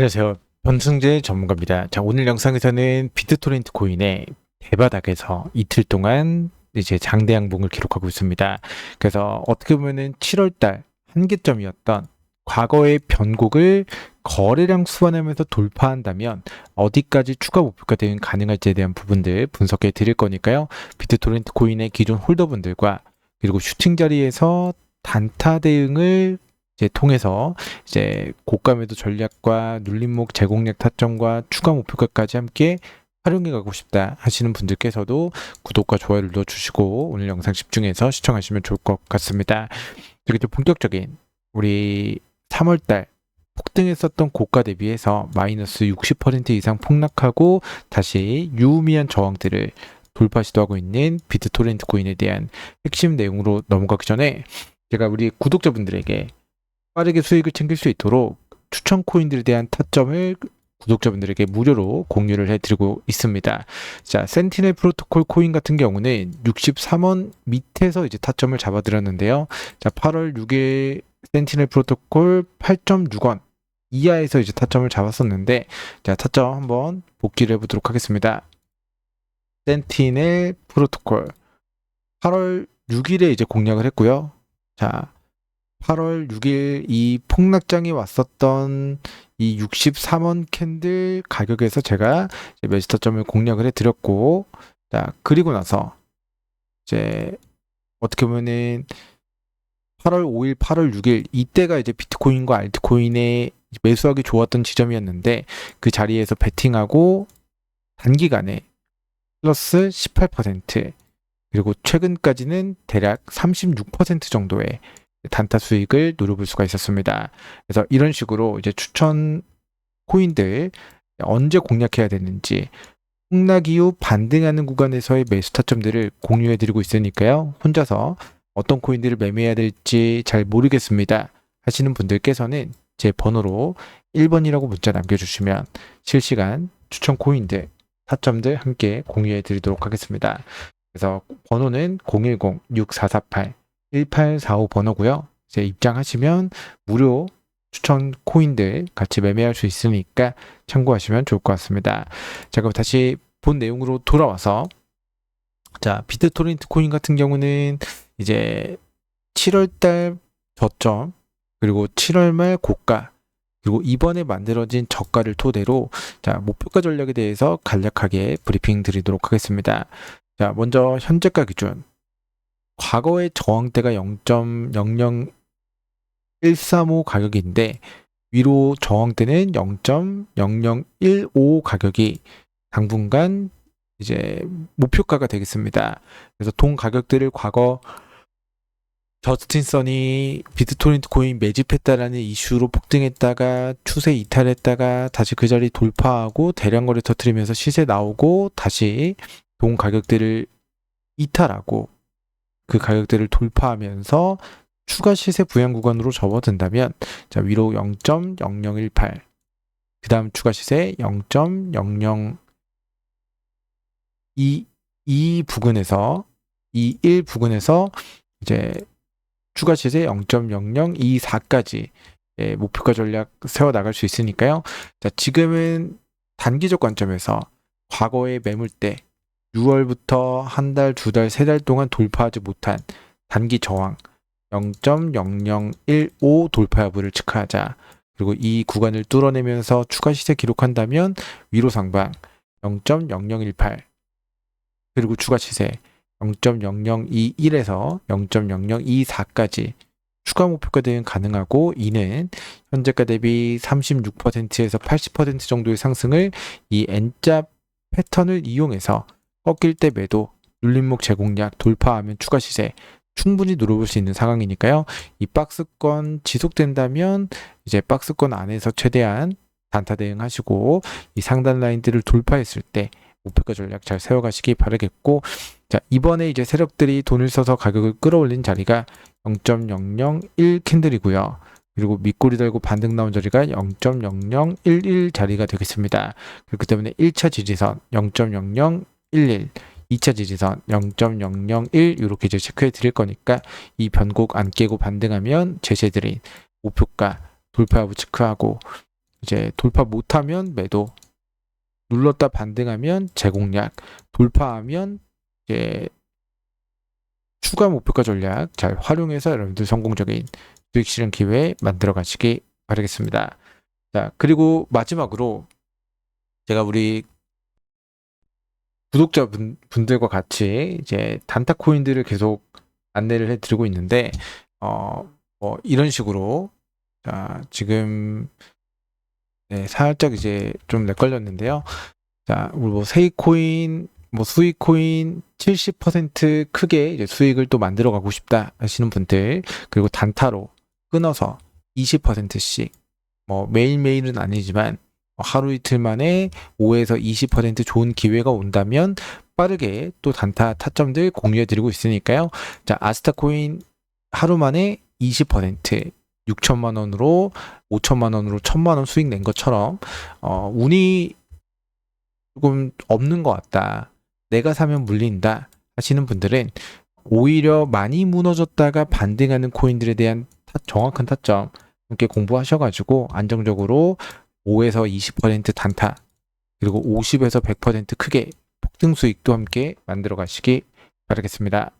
안녕하세요. 변승재 전문가입니다. 자, 오늘 영상에서는 비트토렌트 코인의 대바닥에서 이틀 동안 이제 장대 양봉을 기록하고 있습니다. 그래서 어떻게 보면은 7월달 한계점이었던 과거의 변곡을 거래량 수반하면서 돌파한다면 어디까지 추가 목표가 대응 가능할지에 대한 부분들 분석해 드릴 거니까요. 비트토렌트 코인의 기존 홀더분들과 그리고 슈팅 자리에서 단타 대응을 이제 통해서 이제 고가 매도 전략과 눌림목 제공력 타점과 추가 목표가까지 함께 활용해 가고 싶다 하시는 분들께서도 구독과 좋아요를 눌러주시고 오늘 영상 집중해서 시청하시면 좋을 것 같습니다. 그리고 좀 본격적인 우리 3월달 폭등했었던 고가 대비해서 마이너스 60% 이상 폭락하고 다시 유의미한 저항들을 돌파 시도하고 있는 비트토렌트 코인에 대한 핵심 내용으로 넘어가기 전에 제가 우리 구독자분들에게 빠르게 수익을 챙길 수 있도록 추천 코인들에 대한 타점을 구독자분들에게 무료로 공유를 해드리고 있습니다. 자, 센티넬 프로토콜 코인 같은 경우는 63원 밑에서 이제 타점을 잡아드렸는데요. 자, 8월 6일 센티넬 프로토콜 8.6원 이하에서 이제 타점을 잡았었는데, 자, 타점 한번 복귀를 해보도록 하겠습니다. 센티넬 프로토콜 8월 6일에 이제 공략을 했고요. 자, 8월 6일 이 폭락장이 왔었던 이 63원 캔들 가격에서 제가 매스터점을 공략을 해드렸고, 자, 그리고 나서 이제 어떻게 보면은 8월 5일, 8월 6일 이때가 이제 비트코인과 알트코인의 매수하기 좋았던 지점이었는데 그 자리에서 베팅하고 단기간에 플러스 18% 그리고 최근까지는 대략 36% 정도의 단타 수익을 누려볼 수가 있었습니다. 그래서 이런 식으로 이제 추천 코인들 언제 공략해야 되는지 폭락 이후 반등하는 구간에서의 매수 타점들을 공유해 드리고 있으니까요. 혼자서 어떤 코인들을 매매해야 될지 잘 모르겠습니다. 하시는 분들께서는 제 번호로 1번이라고 문자 남겨주시면 실시간 추천 코인들, 타점들 함께 공유해 드리도록 하겠습니다. 그래서 번호는 010-6448 1845 번호고요. 이제 입장하시면 무료 추천 코인들 같이 매매할 수 있으니까 참고하시면 좋을 것 같습니다. 자, 그럼 다시 본 내용으로 돌아와서 자, 비트토렌트 코인 같은 경우는 이제 7월달 저점 그리고 7월 말 고가 그리고 이번에 만들어진 저가를 토대로 자 목표가 전략에 대해서 간략하게 브리핑 드리도록 하겠습니다. 자 먼저 현재가 기준 과거의 저항대가 0.00135 가격인데 위로 저항대는 0.0015 가격이 당분간 이제 목표가가 되겠습니다. 그래서 동 가격들을 과거 저스틴 선이 비트토렌트 코인 매집했다라는 이슈로 폭등했다가 추세 이탈했다가 다시 그 자리 돌파하고 대량 거래 터트리면서 시세 나오고 다시 동 가격들을 이탈하고 그 가격대를 돌파하면서 추가 시세 부양 구간으로 접어든다면 자 위로 0.0018 그 다음 추가 시세 0.00 이, 이 부근에서 이 1 부근에서 이제 추가 시세 0.0024까지 예, 목표가 전략 세워 나갈 수 있으니까요. 자, 지금은 단기적 관점에서 과거의 매물대 6월부터 한 달, 두 달, 세 달 동안 돌파하지 못한 단기 저항 0.0015 돌파 여부를 체크하자. 그리고 이 구간을 뚫어내면서 추가 시세 기록한다면 위로 상방 0.0018 그리고 추가 시세 0.0021에서 0.0024까지 추가 목표가 되는 가능하고 이는 현재가 대비 36%에서 80% 정도의 상승을 이 N자 패턴을 이용해서 꺾일 때 매도, 눌림목 제공량 돌파하면 추가 시세 충분히 누려볼 수 있는 상황이니까요. 이 박스권 지속된다면 이제 박스권 안에서 최대한 단타 대응하시고 이 상단 라인들을 돌파했을 때 목표가 전략 잘 세워가시기 바라겠고 자 이번에 이제 세력들이 돈을 써서 가격을 끌어올린 자리가 0.001 캔들이고요. 그리고 밑꼬리 달고 반등 나온 자리가 0.0011 자리가 되겠습니다. 그렇기 때문에 1차 지지선 0.00 11, 2차 지지선 0.001 이렇게 이제 체크해 드릴 거니까 이 변곡 안 깨고 반등하면 제시해드린 목표가 돌파 여부 체크하고 이제 돌파 못하면 매도, 눌렀다 반등하면 재공략, 돌파하면 이제 추가 목표가 전략 잘 활용해서 여러분들 성공적인 수익 실현 기회 만들어 가시기 바라겠습니다. 자, 그리고 마지막으로 제가 우리 구독자 분, 분들과 같이 이제 단타 코인들을 계속 안내를 해 드리고 있는데 어, 뭐 이런 식으로 자, 지금 네, 살짝 이제 좀 렉걸렸는데요. 자, 우리 뭐 세이코인, 뭐 수익코인 70% 크게 이제 수익을 또 만들어 가고 싶다 하시는 분들, 그리고 단타로 끊어서 20%씩 뭐 매일매일은 아니지만 뭐 하루 이틀 만에 5에서 20% 좋은 기회가 온다면 빠르게 또 단타 타점들 공유해 드리고 있으니까요. 자, 아스타 코인 하루 만에 20% 6천만 원으로 5천만 원으로 1천만 원 수익 낸 것처럼 어, 운이 조금 없는 것 같다. 내가 사면 물린다 하시는 분들은 오히려 많이 무너졌다가 반등하는 코인들에 대한 타- 정확한 타점 함께 공부하셔가지고 안정적으로 5에서 20% 단타 그리고 50에서 100% 크게 폭등 수익도 함께 만들어 가시기 바라겠습니다.